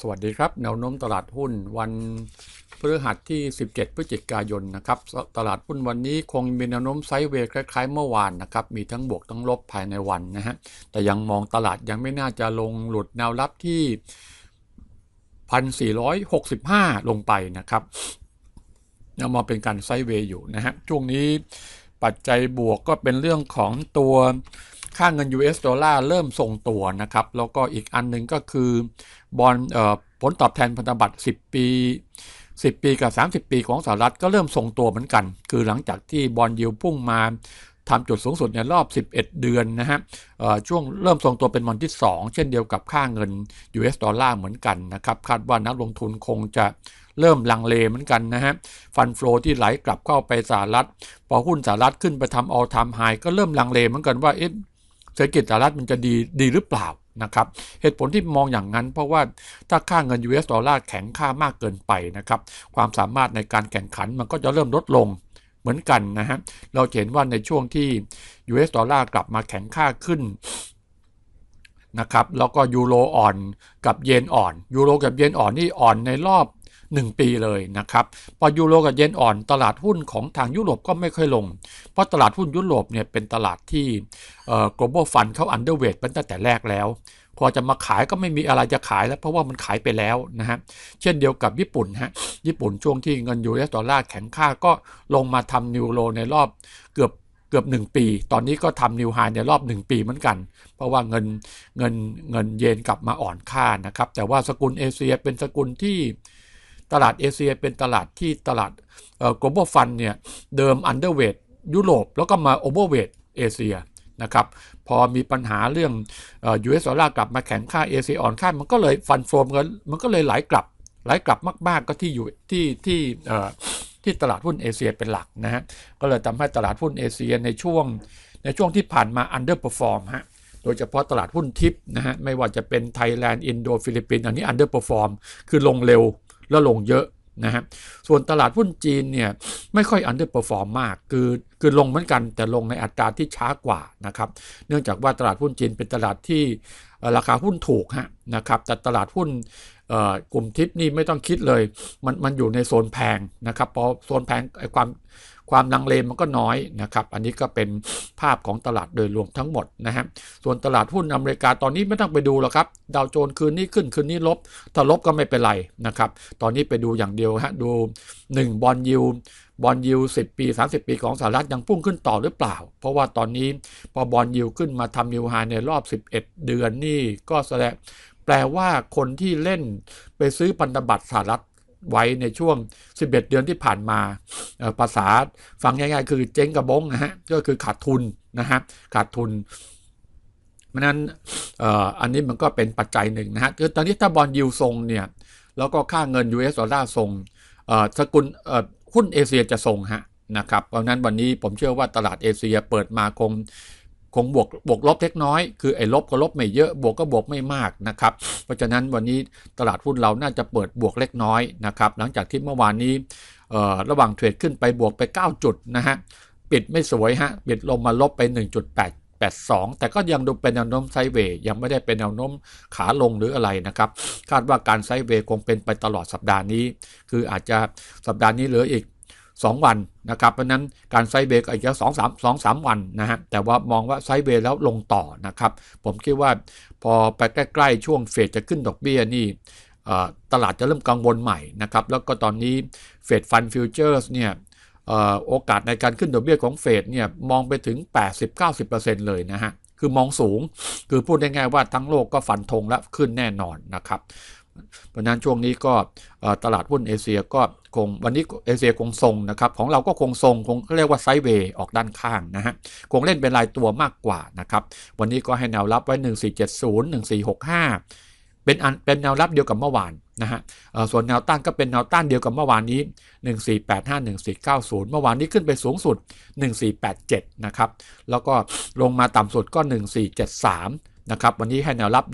สวัสดีครับ แนวโน้มตลาดหุ้นวันพฤหัสที่ 17 พฤศจิกายนนะครับ ตลาดหุ้นวันนี้คงมีแนวโน้มไซด์เวย์คล้ายๆเมื่อวานนะครับ มีทั้งบวกทั้งลบภายในวันนะฮะ แต่ยังมองตลาดยังไม่น่าจะลงหลุดแนวรับที่ 1,465 ลงไปนะครับยังมองเป็นการไซด์เวย์อยู่นะฮะ ช่วงนี้ปัจจัยบวกก็เป็นเรื่องของตัว ค่าเงิน US ดอลลาร์เริ่มทรงตัวนะครับ แล้วก็อีกอันหนึ่งก็คือบอลผลตอบแทนพันธบัตร 10 ปี 10 ปีกับ 30 ปีของสหรัฐก็เริ่มทรงตัวเหมือนกัน คือหลังจากที่บอลยิวพุ่งมาทำจุดสูงสุดในรอบ 11 เดือนนะฮะช่วงเริ่มทรงตัวเป็นวันที่ 2 เช่นเดียวกับค่าเงิน US ดอลลาร์เหมือนกันนะครับ คาดว่านักลงทุนคงจะเริ่มลังเลเหมือนกันนะฮะ ฟันฟลอที่ไหลกลับเข้าไปสหรัฐ พอหุ้นสหรัฐขึ้นไปทำออลทามไฮก็เริ่มลังเลเหมือนกันว่าเอ๊ะ เศรษฐกิจสหรัฐมันจะดีดีหรือเปล่านะครับเหตุผลที่มองอย่างนั้น เพราะว่าถ้าค่าเงิน US ดอลลาร์แข็งค่ามากเกินไปนะครับความสามารถในการแข่งขันมันก็จะเริ่มลดลงเหมือนกันนะฮะเราเห็นว่าในช่วงที่ US ดอลลาร์กลับมาแข็งค่าขึ้นนะครับแล้วก็ยูโรอ่อนกับเยนอ่อนยูโรกับเยนอ่อนนี่อ่อนในรอบ 1 ปีเลยนะครับพอยูโรกับเยนอ่อนตลาดหุ้นของทางยุโรปก็ไม่ค่อยลง เพราะตลาดหุ้นยุโรปเนี่ยเป็นตลาดที่ global fund เขา underweight ตั้งแต่แรกแล้วพอจะมาขายก็ไม่มีอะไรจะขายแล้ว เพราะว่ามันขายไปแล้วนะฮะ เช่นเดียวกับญี่ปุ่นฮะ ญี่ปุ่นช่วงที่เงินยูเอสดอลลาร์แข็งค่าก็ลงมาทำนิวโรในรอบเกือบเกือบ 1 ปี ตอนนี้ก็ทำนิวไฮในรอบ 1 ปีเหมือนกัน เพราะว่าเงินเงินเงินเยนกลับมาอ่อนค่านะครับ แต่ว่าสกุลเอเชียเป็นสกุลที่ ตลาดเอเชียเป็นตลาดที่ตลาดเอ่อ global fund เนี่ยเดิม underweight ยุโรปแล้วก็มา overweight เอเชียนะครับพอมีปัญหาเรื่อง US ดอลลาร์กลับมาแข็งค่าเอเชียอ่อนค่ามันก็เลยฟันโฟมกันมันก็เลยไหลกลับไหลกลับมาก ๆ ก็ที่อยู่ที่ที่ที่ตลาดหุ้นเอเชียเป็นหลักนะฮะก็เลยทำให้ตลาดหุ้นเอเชียในช่วง ในช่วงที่ผ่านมา underperform ฮะโดยเฉพาะตลาดหุ้นทิปนะฮะไม่ว่าจะเป็นไทยแลนด์อินโดฟิลิปปินส์อันนี้ underperform คือลงเร็ว แล้วลงเยอะนะฮะส่วนตลาดหุ้นจีนเนี่ยไม่ค่อยอันเดอร์เปอร์ฟอร์มมาก คือคือลงเหมือนกันแต่ลงในอัตราที่ช้ากว่านะครับ เนื่องจากว่าตลาดหุ้นจีนเป็นตลาดที่ราคาหุ้นถูกฮะนะครับ แต่ตลาดหุ้นกลุ่มทิปนี่ไม่ต้องคิดเลย มันมันอยู่ในโซนแพงนะครับพอโซนแพงไอความ ความลังเลมันก็น้อยนะครับอันนี้ก็เป็นภาพของตลาดโดยรวมทั้งหมดนะฮะส่วนตลาดหุ้นอเมริกาตอนนี้ไม่ต้องไปดูแล้วครับดาวโจนส์คืนนี้ขึ้นคืนนี้ลบ ถ้าลบก็ไม่เป็นไรนะครับตอนนี้ไปดูอย่างเดียวฮะดู 1 บอลยูบอลยู10 ปี 30 ปีของสหรัฐยังพุ่งขึ้นต่อหรือเปล่า เพราะว่าตอนนี้พอบอลยูขึ้นมาทำนิวไฮในรอบ 11 เดือนนี่ก็แสดงแปลว่าคนที่เล่นไปซื้อพันธบัตรสหรัฐ ไว้ในช่วง 11 เดือนที่ผ่านมาภาษาฟังง่ายๆ คือเจ๊งกระบงนะฮะก็คือขาดทุนนะฮะขาดทุนเพราะนั้นอันนี้มันก็เป็นปัจจัยหนึ่งนะฮะคือตอนนี้ถ้าบอลยิวทรงเนี่ยแล้วก็ค่าเงิน US ดอลลาร์ทรงสกุลหุ้นเอเชียจะทรงฮะนะครับเพราะนั้นวันนี้ผมเชื่อว่าตลาดเอเชียเปิดมาคง คงบวกบวกลบเล็กน้อย คือไอ้ลบก็ลบไม่เยอะ บวกก็บวกไม่มากนะครับ เพราะฉะนั้นวันนี้ตลาดหุ้นเราน่าจะเปิดบวกเล็กน้อยนะครับ หลังจากที่เมื่อวานนี้ระหว่างเทรดขึ้นไปบวกไป 9 จุดนะฮะ ปิดไม่สวยฮะ ปิดลงมาลบไป 1.8 82 แต่ก็ยังดูเป็นแนวโน้มไซเวย์ยังไม่ได้เป็นแนวโน้มขาลงหรืออะไรนะครับ คาดว่าการไซเวย์คงเป็นไปตลอดสัปดาห์นี้ คืออาจจะสัปดาห์นี้เหลืออีก 2 วันนะครับเพราะนั้นการไซเบรกอีกสองสามสองสามวันนะฮะแต่ว่ามองว่าไซเบรแล้วลงต่อนะครับ ผมคิดว่าพอไปใกล้ๆช่วงเฟดจะขึ้นดอกเบี้ยนี่ตลาดจะเริ่มกังวลใหม่นะครับ แล้วก็ตอนนี้เฟดฟันฟิวเจอร์สเนี่ยโอกาสในการขึ้นดอกเบี้ยของเฟดเนี่ยมองไปถึง 80-90%เลยนะฮะคือมองสูง คือพูดง่ายๆว่าทั้งโลกก็ฟันธงและขึ้นแน่นอนนะครับ เพราะนั้นช่วงนี้ก็ตลาดหุ้นเอเชียก็คงวันนี้เอเชียคงทรงนะครับ ของเราก็คงทรงคงเรียกว่าไซด์เวย์ออกด้านข้างนะฮะคงเล่นเป็นรายตัวมากกว่านะครับ วันนี้ก็ให้แนวรับไว้ 1470 1465 เป็นอันเป็นแนวรับเดียวกับเมื่อวานนะฮะส่วนแนวต้านก็เป็นแนวต้านเดียวกับเมื่อวานนี้ 1485 1490 เมื่อวานนี้ขึ้นไปสูงสุด 1487 นะครับ แล้วก็ลงมาต่ำสุดก็ 1473 นะครับวันนี้ให้แนวรับ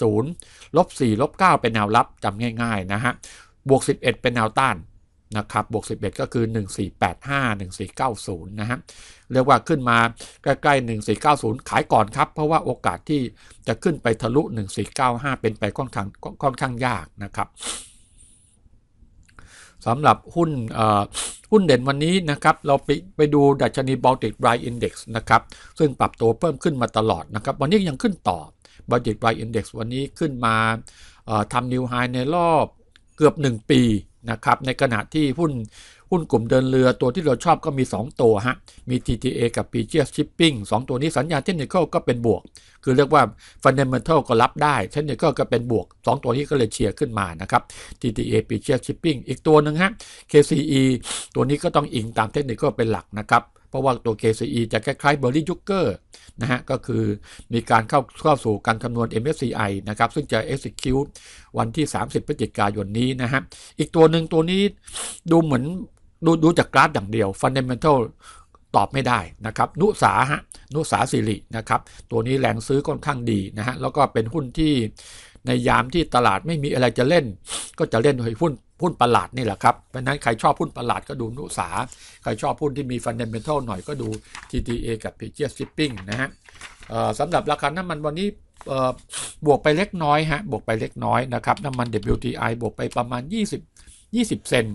1470ลบ4ลบ9เป็นแนวรับจำง่ายๆนะฮะบวก 11 เป็นแนวต้านนะครับบวก 11 ก็คือ 1485 1490 นะฮะ เรียกว่าขึ้นมาใกล้ๆ 1490 ขายก่อนครับ เพราะว่าโอกาสที่จะขึ้นไปทะลุ 1495 เป็นไปค่อนข้างค่อนข้างยากนะครับ สำหรับหุ้นหุ้นเด่นวันนี้นะครับ เราไปไปดูดัชนี Baltic Dry Index นะครับ ซึ่งปรับตัวเพิ่มขึ้นมาตลอดนะครับ วันนี้ยังขึ้นต่อ Baltic Dry Index วันนี้ขึ้นมาทำนิวไฮในรอบเกือบ 1 ปีนะครับ ในขณะที่หุ้น หุ้นกลุ่มเดินเรือตัวที่เราชอบก็มี 2 ตัวฮะ มี TTA กับ PGS Shipping 2 ตัวนี้สัญญาณเทคนิคก็เป็นบวก คือเรียกว่า Fundamental ก็รับได้เทคนิคก็เป็นบวก 2 ตัวนี้ก็เลยเชียร์ขึ้นมานะครับ TTA PGS Shipping อีกตัวหนึ่งฮะ KCE ตัวนี้ก็ต้องอิงตามเทคนิคเป็นหลักนะครับเพราะว่าตัว KCE จะคล้ายๆ b e r r y j u g e r นะฮะ ก็คือมีการเข้าเข้าสู่การคำนวณ MSCI นะครับ ซึ่งจะ execute วันที่ 30 พฤศจิกายนนี้นะฮะ อีกตัวหนึ่งตัวนี้ดูเหมือน ดูดูจากกราฟอย่างเดียว fundamental ตอบไม่ได้นะครับ นุสาฮะนุสาสิรินะครับ ตัวนี้แรงซื้อค่อนข้างดีนะฮะ แล้วก็เป็นหุ้นที่ในยามที่ตลาดไม่มีอะไรจะเล่น ก็จะเล่นหุ้นหุ้นประหลาดนี่แหละครับ เพราะนั้นใครชอบหุ้นประหลาดก็ดูนุสา ใครชอบหุ้นที่มีฟันเดเมนทัลหน่อยก็ดู TTA กับ p g s Shipping นะฮะสำหรับราคาน้ำมันวันนี้บวกไปเล็กน้อยฮะ บวกไปเล็กน้อยนะครับ น้ำมัน WTI บวกไปประมาณ 20 20 เซน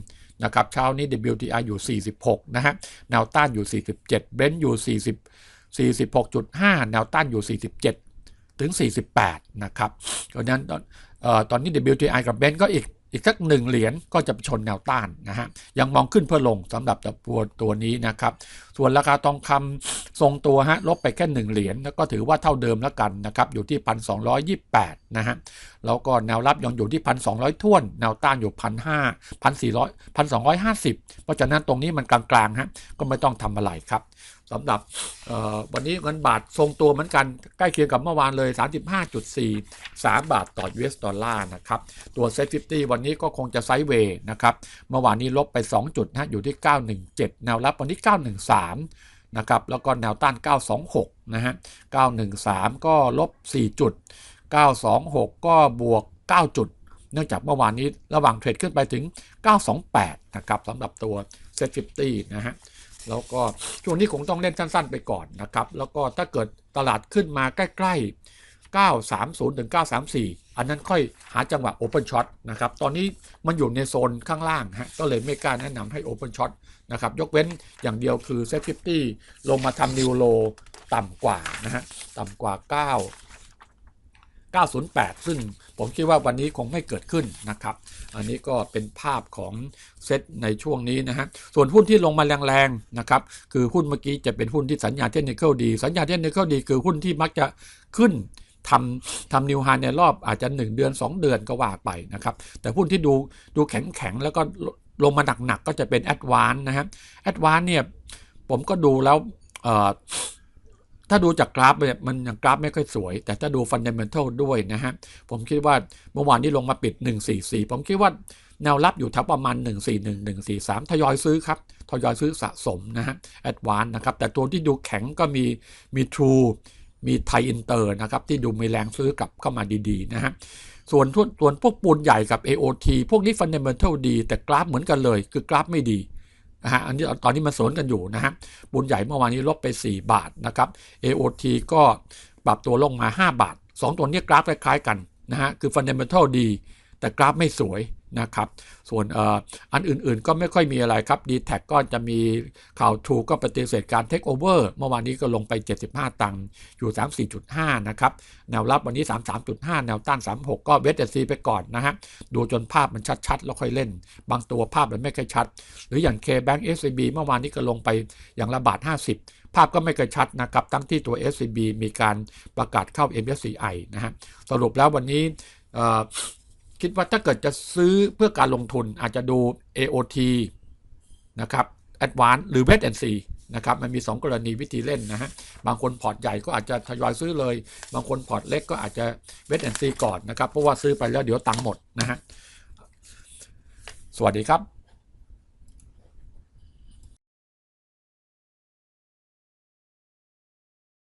นะครับเช้านี้ WTI อยู่ 46 นะฮะแนวต้านอยู่ 47 Brent อยู่ 40 46.5 แนวต้านอยู่ 47 ถึง 48 นะครับเพราะนั้นตอนนี้ WTI กับ Brent ก็อีกอีกสักหนึ่งเหรียญก็จะชนแนวต้านนะฮะยังมองขึ้นเพื่อลงสำหรับตัวตัวนี้นะครับ ส่วนราคาทองคำ ทรงตัวฮะลบไปแค่หนึ่งเหรียญแล้วก็ถือว่าเท่าเดิมแล้วกันนะครับอยู่ที่พันสองนะฮะแล้วก็แนวรับยังอยู่ที่พันสองท่วน แนวต้านอยู่พันห้าพันสี่ร้อยพันสองเพราะฉะนั้นตรงนี้มันกลางๆฮะก็ไม่ต้องทำอะไรครับสำหรับวันนี้เงินบาททรงตัวเหมือนกันใกล้เคียงกับเมื่อวานเลย 35.4 3 บาทต่อ US ดอลลาร์นะครับตัวเซ็ตฟิวันนี้ก็คงจะไซด์เวย์นะครับเมื่อวานนี้ลบไป 2 จุดนะอยู่ที่ 917 แนวรับวันนี้ 913 นะครับแล้วก็แนวต้าน 926 นะฮะ 913 ก็ลบ 4 จุด 926 ก็บวก 9 จุด เนื่องจากเมื่อวานนี้ระหว่างเทรดขึ้นไปถึง 928 นะครับสำหรับตัวเซ็ตฟินะฮะแล้วก็ช่วงนี้คงต้องเล่นสั้นๆไปก่อนนะครับ แล้วก็ถ้าเกิดตลาดขึ้นมาใกล้ ๆ 930 ถึง 934 อันนั้นค่อยหาจังหวะโอเปนช็อตนะครับ ตอนนี้มันอยู่ในโซนข้างล่างฮะก็เลยไม่กล้าแนะนำให้โอเปนช็อตนะครับ ยกเว้นอย่างเดียวคือเซ็ตฟิฟตี้ลงมาทำนิวโลต่ำกว่านะฮะต่ำกว่า 9 908 ซึ่งผมคิดว่าวันนี้คงไม่เกิดขึ้นนะครับ อันนี้ก็เป็นภาพของเซตในช่วงนี้นะฮะ ส่วนหุ้นที่ลงมาแรงๆนะครับ คือหุ้นเมื่อกี้จะเป็นหุ้นที่สัญญาเทคนิคดี สัญญาเทคนิคดีคือหุ้นที่มักจะขึ้น ทำทำนิวไฮในรอบอาจจะ 1 เดือน 2 เดือนก็ว่าไปนะครับ แต่หุ้นที่ดูดูแข็งๆแล้วก็ลงมาหนักๆ ก็จะเป็นแอดวานนะครับแอดวานเนี่ย ผมก็ดูแล้วถ้าดูจากกราฟเนี่ยมันยังกราฟไม่ค่อยสวย แต่ถ้าดูฟันเดเมนทัลด้วยนะฮะ ผมคิดว่าเมื่อวานนี้ลงมาปิด 144 ผมคิดว่าแนวรับอยู่แถวประมาณ 141 143 ทยอยซื้อครับ ทยอยซื้อสะสมนะฮะแอดวานนะครับ แต่ตัวที่ดูแข็งก็มีมีทรู มีไทยอินเตอร์นะครับที่ดูมีแรงซื้อกลับเข้ามาดีๆนะฮะส่วนส่วนพวกปูนใหญ่กับ AOT พวกนี้ฟันเดเมนทัลดี แต่กราฟเหมือนกันเลย คือกราฟไม่ดีนะฮะอันนี้ตอนนี้มันสวนกันอยู่นะฮะบุญใหญ่เมื่อวานนี้ลบไป 4 บาทนะครับ AOT ก็ปรับตัวลงมา 5 บาท 2 ตัวนี้กราฟคล้ายๆกันนะฮะคือฟันเดเมนทัลดี แต่กราฟไม่สวย นะครับ ส่วนอันอื่นๆก็ไม่ค่อยมีอะไรครับ d t แทก็จะมีข่าวทูก็ปฏิเสธการเทคโอเวอร์เมื่อวานนี้ก็ลงไป 75 ตังค์อยู่ 34.5 นะครับ แนวรับวันนี้ 33.5 แนวต้าน 36 ก็เวทซีไปก่อนนะฮะ ดูจนภาพมันชัดๆ แล้วค่อยเล่น บางตัวภาพมันไม่ค่อยชัด หรืออย่าง K-Bank SCB เมื่อวานนี้ก็ลงไปอย่างละบาท 50ภาพก็ไม่เคยชัดนะครับ ทั้งที่ตัว SCB มีการประกาศเข้า MSCI นะฮะ สรุปแล้ววันนี้ คิดว่าถ้าเกิดจะซื้อเพื่อการลงทุนอาจจะดู AOT นะครับ Advance หรือ Wait and See นะครับมันมี 2 กรณีวิธีเล่นนะฮะ บางคนพอร์ตใหญ่ก็อาจจะทยอยซื้อเลย บางคนพอร์ตเล็กก็อาจจะ Wait and See ก่อนนะครับ เพราะว่าซื้อไปแล้วเดี๋ยวตังค์หมดนะฮะ สวัสดีครับ